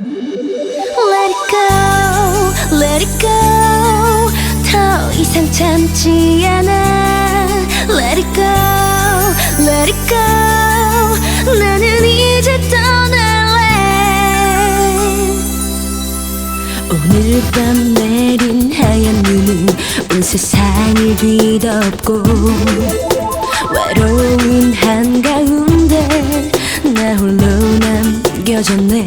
Let it go, let it go. 더 이상 참지 않아. Let it go, let it go. 나는 이제 떠날래. 오늘 밤 내린 하얀 눈은 온 세상을 뒤덮고 외로운 한가운데 나 홀로 새겨졌네.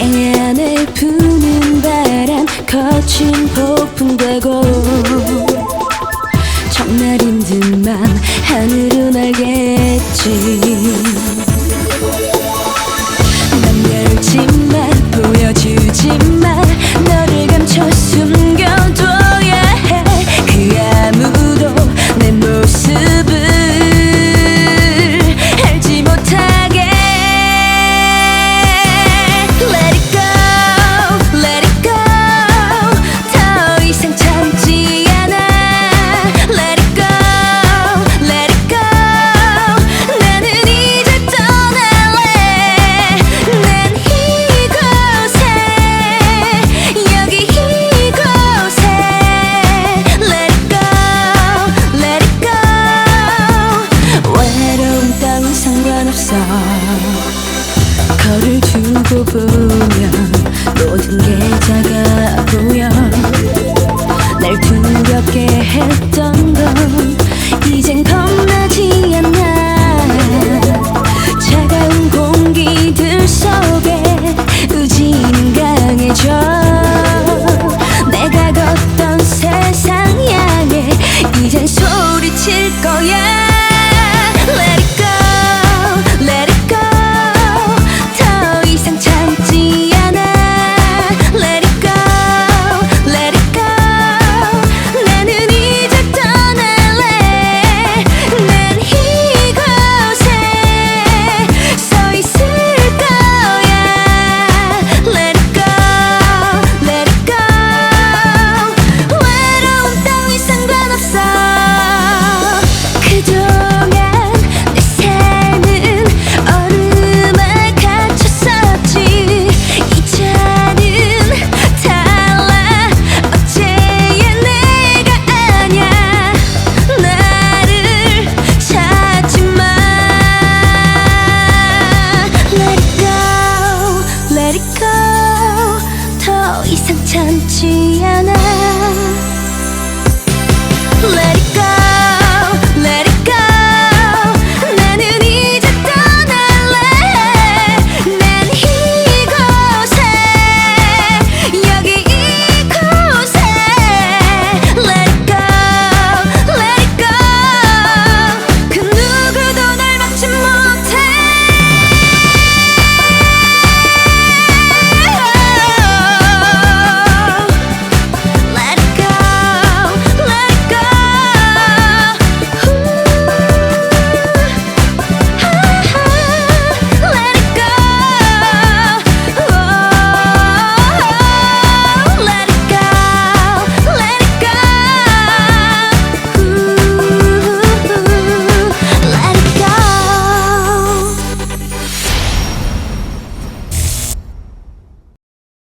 내 안에 부는 바람 거친 폭풍 되고 정말인 듯만 하늘은 날겠지. 난 열심히 yeah.